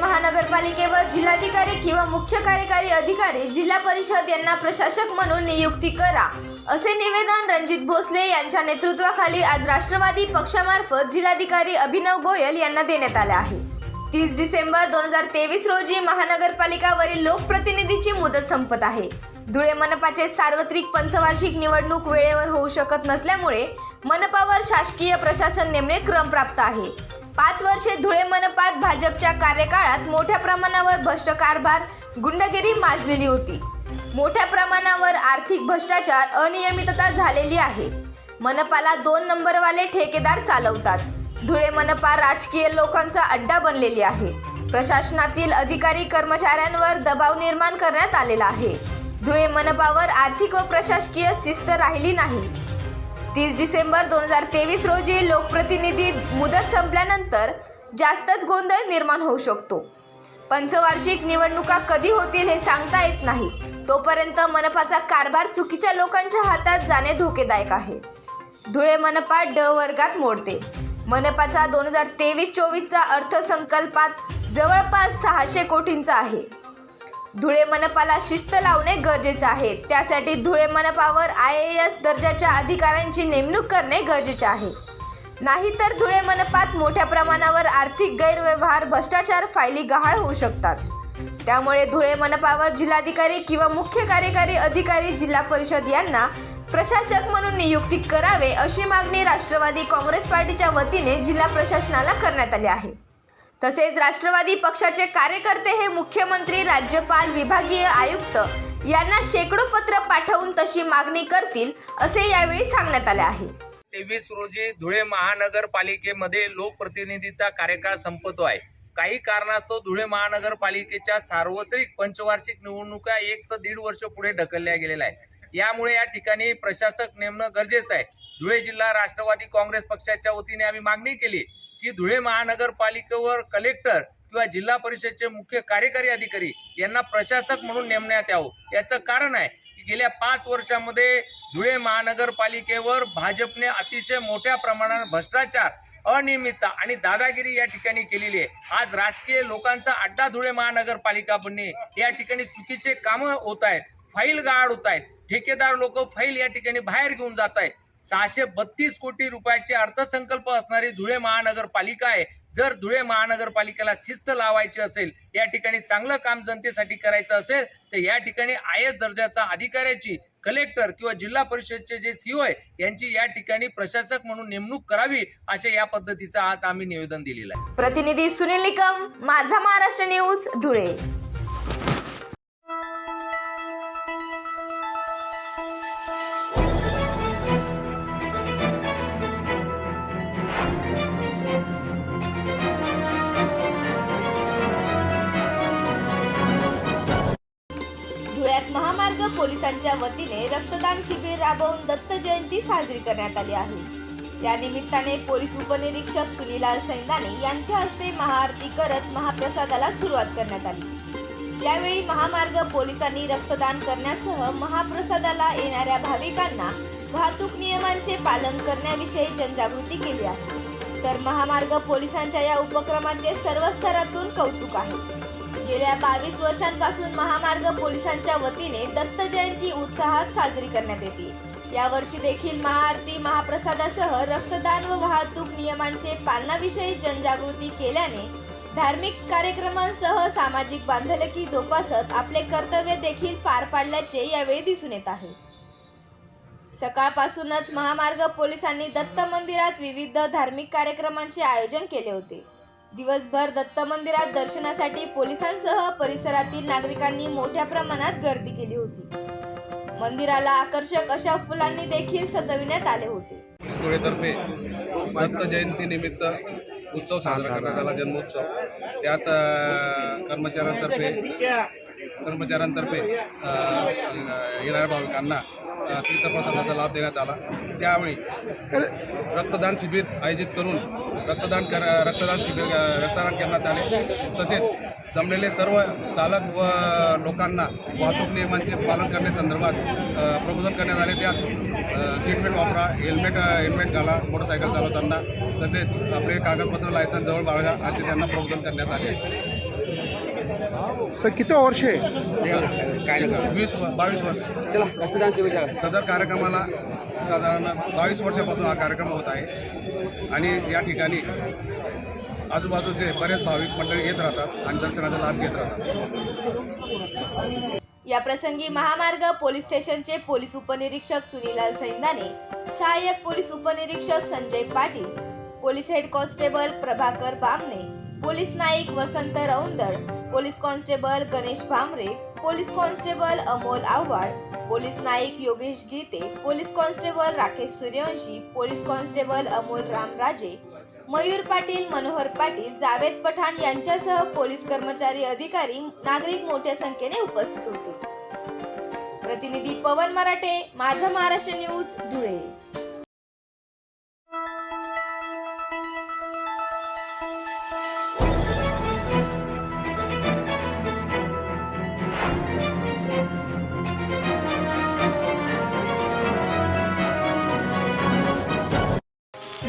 महानगरपालिकेवर जिल्हाधिकारी किंवा मुख्य कार्यकारी अधिकारी जिल्हा परिषद यांना प्रशासक म्हणून नियुक्ती करा. असे निवेदन रणजित भोसले यांच्या नेतृत्वाखाली आज राष्ट्रवादी पक्षामार्फत जिल्हाधिकारी अभिनव गोयल यांना देण्यात आले आहे. तीस डिसेंबर दोन हजार तेवीस रोजी महानगरपालिकावरील लोकप्रतिनिधीची मुदत संपत आहे. धुळे मनपाचे सार्वत्रिक पंचवार्षिक निवडणूक वेळेवर होऊ शकत नसल्यामुळे मनपावर शासकीय प्रशासन नेमणे क्रमप्राप्त आहे. पाच वर्षे धुळे मनपात भाजपच्या कार्यकाळात मोठ्या प्रमाणावर भ्रष्ट कारभार गुंडगिरी माजलेली होती. मोठ्या प्रमाणावर आर्थिक भ्रष्टाचार अनियमितता झालेली आहे. मनपाला दोन नंबरवाले ठेकेदार चालवतात. धुळे मनपा राजकीय लोकांचा अड्डा बनलेली आहे. प्रशासनातील अधिकारी कर्मचाऱ्यांवर दबाव निर्माण करण्यात आलेला आहे. धुळे मनपावर आर्थिक व प्रशासकीय शिस्त राहिली नाही. तीस डिसेंबर दोन हजार तेवीस रोजी लोकप्रतिनिधी मुदत संपल्यानंतर जास्तच गोंधळ निर्माण होऊ शकतो. पंचवार्षिक निवडणुका कधी होतील हे सांगता येत नाही. तोपर्यंत मनपाचा कारभार चुकीच्या लोकांच्या हातात जाणे धोकेदायक आहे. धुळे मनपा ड वर्गात मोडते. मनपाचा दोन हजार तेवीस चोवीसचा अर्थसंकल्पात जवळपास सहाशे कोटींचा आहे. धुळे मनपाला शिस्त लावणे गरजेचे आहे. त्यासाठी धुळे मनपावर आय ए एस दर्जाच्या अधिकाऱ्यांची नेमणूक करणे गरजेचे आहे. नाहीतर धुळे मनपात मोठ्या प्रमाणावर आर्थिक गैरव्यवहार भ्रष्टाचार फायली गहाळ होऊ शकतात. त्यामुळे धुळे मनपावर जिल्हाधिकारी किंवा मुख्य कार्यकारी अधिकारी जिल्हा परिषद यांना प्रशासक म्हणून नियुक्ती करावे अशी मागणी राष्ट्रवादी काँग्रेस पार्टीच्या वतीने जिल्हा प्रशासनाला करण्यात आली आहे. तसेच राष्ट्रवादी पक्षाचे कार्यकर्ते हे मुख्यमंत्री राज्यपाल विभागीय आयुक्त यांना शेकडो पत्र पाठवून तशी मागणी करतील असे यावेळी सांगण्यात आले आहे. तेवीस रोजी धुळे महानगरपालिकेमध्ये लोकप्रतिनिधीचा कार्यकाळ संपतो आहे. काही कारणास्तव धुळे महानगरपालिकेच्या सार्वत्रिक पंचवार्षिक निवडणुका एक तर दीड वर्ष पुढे ढकलल्या गेलेल्या आहे यामुळे या ठिकाणी प्रशासक नेमणं गरजेचं आहे. धुळे जिल्हा राष्ट्रवादी काँग्रेस पक्षाच्या वतीने आम्ही मागणी केली. की धुळे महानगरपालिकेवर कलेक्टर किंवा जिल्हा परिषदचे मुख्य कार्यकारी अधिकारी यांना प्रशासक म्हणून नेमण्यात यावं. याचं कारण आहे की गेल्या पाच वर्षामध्ये धुळे महानगरपालिकेवर भाजपने अतिशय मोठ्या प्रमाणात भ्रष्टाचार अनियमितता आणि दादागिरी या ठिकाणी केलेली आहे. आज राजकीय लोकांचा अड्डा धुळे महानगरपालिका बनणे या ठिकाणी चुकीचे कामं होत आहेत. फाईल गाड होत आहेत. ठेकेदार लोक फाईल या ठिकाणी बाहेर घेऊन जात आहेत. सहाशे बत्तीस कोटी रुपयाचे अर्थसंकल्प असणारी धुळे महानगरपालिका आहे. जर धुळे महानगरपालिकेला शिस्त लावायची असेल या ठिकाणी चांगलं काम जनतेसाठी करायचं असेल तर या ठिकाणी आय एस दर्जाचा अधिकाऱ्याची कलेक्टर किंवा जिल्हा परिषदचे जे सीओ आहे यांची या ठिकाणी प्रशासक म्हणून नेमणूक करावी अशा या पद्धतीचं आज आम्ही निवेदन दिलेलं आहे. प्रतिनिधी सुनील निकम माझा महाराष्ट्र न्यूज धुळे. पोलिसांच्या वतीने रक्तदान शिबिर राबवून दत्त जयंती साजरी करण्यात आली आहे. या निमित्ताने पोलीस उपनिरीक्षक सुनीलाल सैंदाने यांच्या हस्ते महाआरती करत महाप्रसादाला सुरुवात करण्यात आली. यावेळी महामार्ग पोलिसांनी रक्तदान करण्यासह महाप्रसादाला येणाऱ्या भाविकांना वाहतूक नियमांचे पालन करण्याविषयी जनजागृती केली आहे. तर महामार्ग पोलिसांच्या या उपक्रमाचे सर्व स्तरातून कौतुक आहे. गेल्या बावीस वर्षांपासून महामार्ग पोलिसांच्या वतीने दत्त जयंती उत्साहात साजरी करण्यात येते. यावर्षी देखील महाआरती महाप्रसादासह रक्तदान व वाहतूक नियमांचे पालनाविषयी जनजागृती केल्याने धार्मिक कार्यक्रमांसह सामाजिक बांधलकी जोपासत आपले कर्तव्य देखील पार पाडल्याचे यावेळी दिसून येत आहे. सकाळपासूनच महामार्ग पोलिसांनी दत्त मंदिरात विविध धार्मिक कार्यक्रमांचे आयोजन केले होते. दिवसभर दत्त मंदिरात दर्शनासाठी पोलिसांसह परिसरातील नागरिकांनी मोठ्या प्रमाणात गर्दी केली होती. मंदिराला आकर्षक अशा फुलांनी देखील सजविण्यात आले होते. धुळेतर्फे दत्त जयंतीनिमित्त उत्सव साजरा करण्यात आला जन्मोत्सव. त्यात कर्मचाऱ्यांतर्फे कर्मचाऱ्यांतर्फे येणाऱ्या भाविकांना अ, तीर्थप्रसादाचा लाभ देण्यात आला. त्यावेळी रक्तदान शिबिर आयोजित करून रक्तदान कर रक्तदान शिबिर रक्तदान करण्यात आले. तसेच जमलेले सर्व चालक व लोकांना वाहतूक नियमांचे पालन करण्यासंदर्भात प्रबोधन करण्यात आले. त्यात सीटबेल्ट वापरा हेल्मेट हेल्मेट घाला मोटरसायकल चालवताना. तसेच आपले कागदपत्र लायसन्स जवळ बाळगा असे त्यांना प्रबोधन करण्यात आले. सर किती वर्ष आहे? वीस बावीस वर्ष. सदर कार्यक्रमाला साधारण बावीस वर्षापासून हा कार्यक्रम होत आहे. आणि या ठिकाणी आजूबाजूचे बरेच भाविक मंडळी येत राहतात आणि दर्शनाचा लाभ घेत राहतात. या प्रसंगी महामार्ग पोलीस स्टेशनचे पोलीस उपनिरीक्षक सुनीलाल सैंदाने सहाय्यक पोलीस उपनिरीक्षक Sanjay Patil police head constable Prabhakar Bamne police naik Vasant Raundal police constable Ganesh Bhamre police constable Amol Avhad police naik Yogesh Gite police constable Rakesh Suryavanshi police constable Amol Ramraje Mayur Patil Manohar Patil Javed Pathan यांच्यासह police कर्मचारी अधिकारी नागरिक मोठ्या संख्येने उपस्थित होते. प्रतिनिधी पवन मराठे माझा महाराष्ट्र न्यूज धुळे.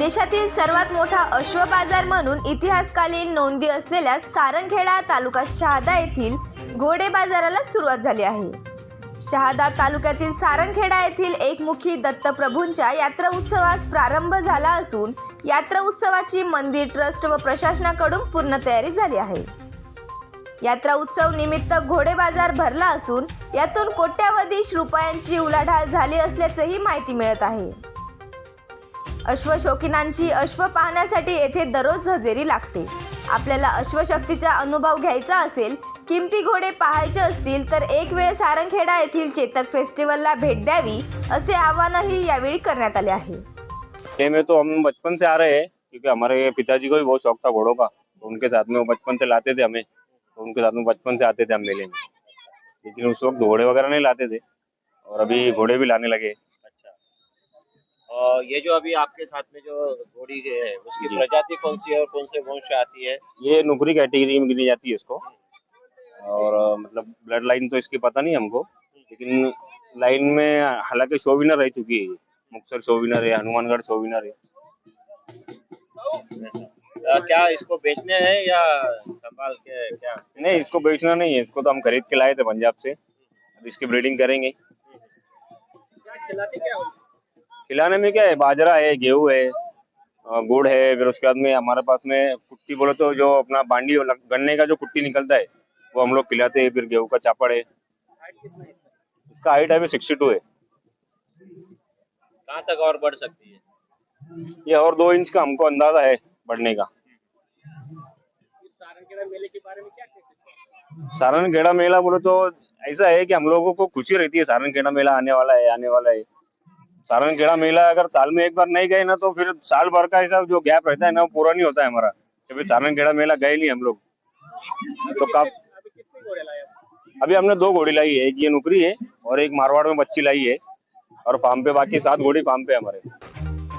देशातील सर्वात मोठा अश्व बाजार म्हणून इतिहासकालीन नोंदी असलेल्या सारंगखेडा तालुका शहादा येथील घोडे बाजाराला सुरुवात झाली आहे. शहादा तालुक्यातील सारंगखेडा येथील एकमुखी दत्तप्रभूंच्या यात्रा उत्सवास प्रारंभ झाला असून यात्रा उत्सवाची मंदिर ट्रस्ट व प्रशासनाकडून पूर्ण तयारी झाली आहे. यात्रा उत्सव निमित्त घोडे बाजार भरला असून यातून कोट्यावधी रुपयांची उलाढाल झाली असल्याचंही माहिती मिळत आहे. अश्वशौकिनांची अश्व पाहण्यासाठी येथे दररोज हजेरी लागते. आपल्याला अश्वशक्तीचा अनुभव घ्यायचा असेल किमती घोडे पाहायचे असतील तर एक वेळ सारंगखेडा येथील चेतक फेस्टिवलला भेट द्यावी असे आवाहनही यावेळी करण्यात आले आहे. में तो हम बचपन से आ रहे हैं क्योंकि हमारे पिताजी को भी बहुत शौक था घोड़ों का तो उनके साथ में वो बचपन से लाते थे हमें तो उनके साथ में बचपन से आते थे हम मेले में। लेकिन उस वक्त घोड़े वगैरह नहीं लाते थे और अभी घोड़े भी लाने लगे। और ये जो अभी आपके साथ में जो घोड़ी है उसकी प्रजाति कौन सी है और कौन से वंश आती है? ये नुकरी कैटेगरी में गिनी जाती है इसको। और मतलब ब्लड लाइन तो इसकी पता नहीं हमको लेकिन लाइन में हालाँकि शोविनर रह चुकी है मुक्सर शोविनर है हनुमानगढ़ शोविनर है। क्या इसको बेचने हैं या संभाल के क्या? नहीं इसको बेचना नहीं है इसको तो हम खरीद के लाए थे पंजाब से। अब इसकी ब्रीडिंग करेंगे। क्या खिलाते क्या? खिलाने में क्या है? बाजरा है गेहूँ है गुड़ है फिर उसके बाद में हमारे पास में कुट्टी बोले तो जो अपना बांडी गन्ने का जो कुट्टी निकलता है वो हम लोग खिलाते हैं फिर गेहूँ का चापड़ है। इसका? हाइट अभी सिक्सटी टू है। कहाँ तक और बढ़ सकती है? ये और दो इंच का हमको अंदाज़ा है बढ़ने का। हैं सारनखेड़ा मेला बोले तो ऐसा है कि हम लोगों को खुशी रहती है सारण खेड़ा मेला आने वाला है आने वाला है। सारनखेड़ा मेला अगर साल में एक बार नहीं गए ना तो फिर साल भर का ऐसा जो गैप रहता है ना वो पूरा नहीं होता है हमारा। कभी सारनखेड़ा मेला गए नहीं हम लोग। तो कब अभी कितने घोड़े लाए आपने? अभी हमने दो घोड़ी लाई है एक ये नुकरी है और एक मारवाड़ में बच्ची लाई है। और फार्म पे बाकी सात घोड़ी फार्म पे हमारे।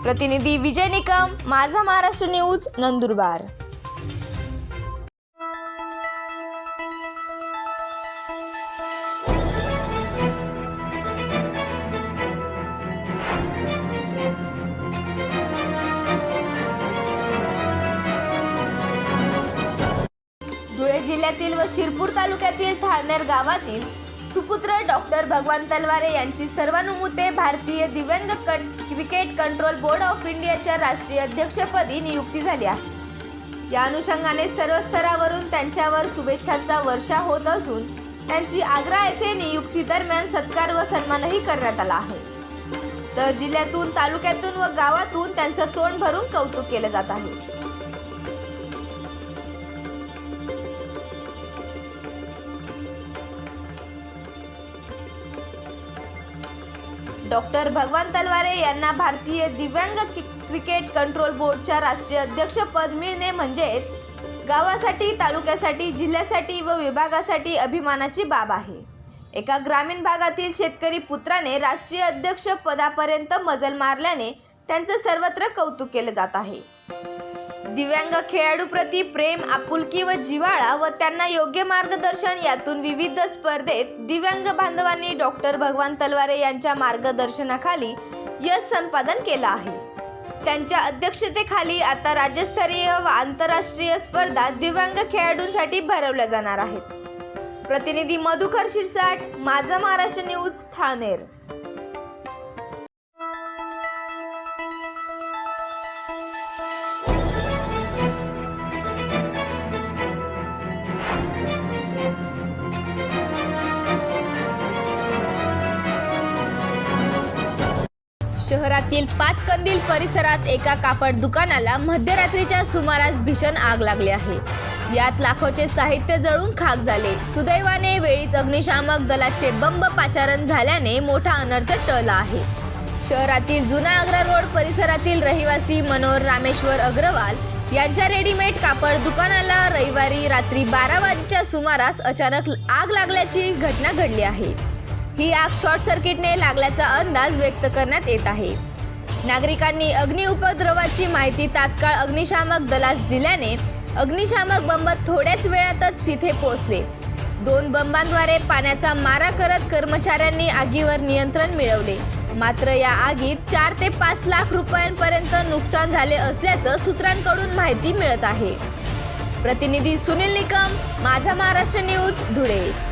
प्रतिनिधी विजय निकम माझा महाराष्ट्र न्यूज नंदुरबार। तालुक्यातील थाळनेर गावातील सुपुत्र डॉक्टर भगवान तलवारे यांची सर्वानुमते भारतीय दिव्यांग कट क्रिकेट कंट्रोल बोर्ड ऑफ इंडियाच्या राष्ट्रीय अध्यक्षपदी नियुक्ती झाली आहे. या अनुषंगाने सर्व स्तरावरून त्यांच्यावर शुभेच्छांचा वर्षा होत असून त्यांची आग्रा येथे नियुक्ती दरम्यान सत्कार व सन्मानही करण्यात आला आहे. तर जिल्ह्यातून तालुक्यातून व गावातून त्यांचं तोंड भरून कौतुक केलं जात आहे. डॉक्टर भगवान तलवारे यांना भारतीय दिव्यांग कि- क्रिकेट कंट्रोल बोर्डच्या राष्ट्रीय अध्यक्षपद मिळणे म्हणजेच गावासाठी तालुक्यासाठी जिल्ह्यासाठी व विभागासाठी अभिमानाची बाब आहे. एका ग्रामीण भागातील शेतकरी पुत्राने राष्ट्रीय अध्यक्ष पदापर्यंत मजल मारल्याने त्यांचं सर्वत्र कौतुक केलं जात आहे. दिव्यांग खेळाडूप्रती प्रेम आपुलकी व जिव्हाळा व त्यांना योग्य मार्गदर्शन यातून विविध स्पर्धेत दिव्यांग बांधवांनी डॉक्टर भगवान तलवारे यांच्या मार्गदर्शनाखाली यश संपादन केलं आहे. त्यांच्या अध्यक्षतेखाली आता राज्यस्तरीय व आंतरराष्ट्रीय स्पर्धा दिव्यांग खेळाडूंसाठी भरवल्या जाणार आहेत. प्रतिनिधी मधुकर शिरसाट माझा महाराष्ट्र न्यूज ठाणेर शहरातील पाच कंदील परिसरात एका कापड दुकानाला मध्यरात्रीच्या सुमारास भीषण आग लागली आहे. यात लाखोचे साहित्य जळून खाक झाले. सुदैवाने वेळीच अग्निशामक दलाचे बंब पाचारण झाल्याने मोठा अनर्थ टळला आहे. शहरातील जुना आग्रा रोड परिसरातील रहिवासी मनोहर रामेश्वर अग्रवाल यांच्या रेडीमेड कापड दुकानाला रविवारी रात्री बारा वाजेच्या सुमारास अचानक आग लागल्याची घटना घडली आहे. ही आग शॉर्ट सर्किटने लागल्याचा अंदाज व्यक्त करण्यात येत आहे. नागरिकांनी अग्नि उपद्रवाची माहिती तात्काळ अग्निशामक दलास दिल्याने अग्निशामक बंब थोड्याच वेळातच तिथे पोहोचले. दोन बंबांद्वारे पाण्याचा मारा करत कर्मचाऱ्यांनी आगीवर नियंत्रण मिळवले. मात्र या आगीत चार ते पाच लाख रुपयांपर्यंत नुकसान झाले असल्याचं सूत्रांकडून माहिती मिळत आहे. प्रतिनिधी सुनील निकम माझा महाराष्ट्र न्यूज धुळे.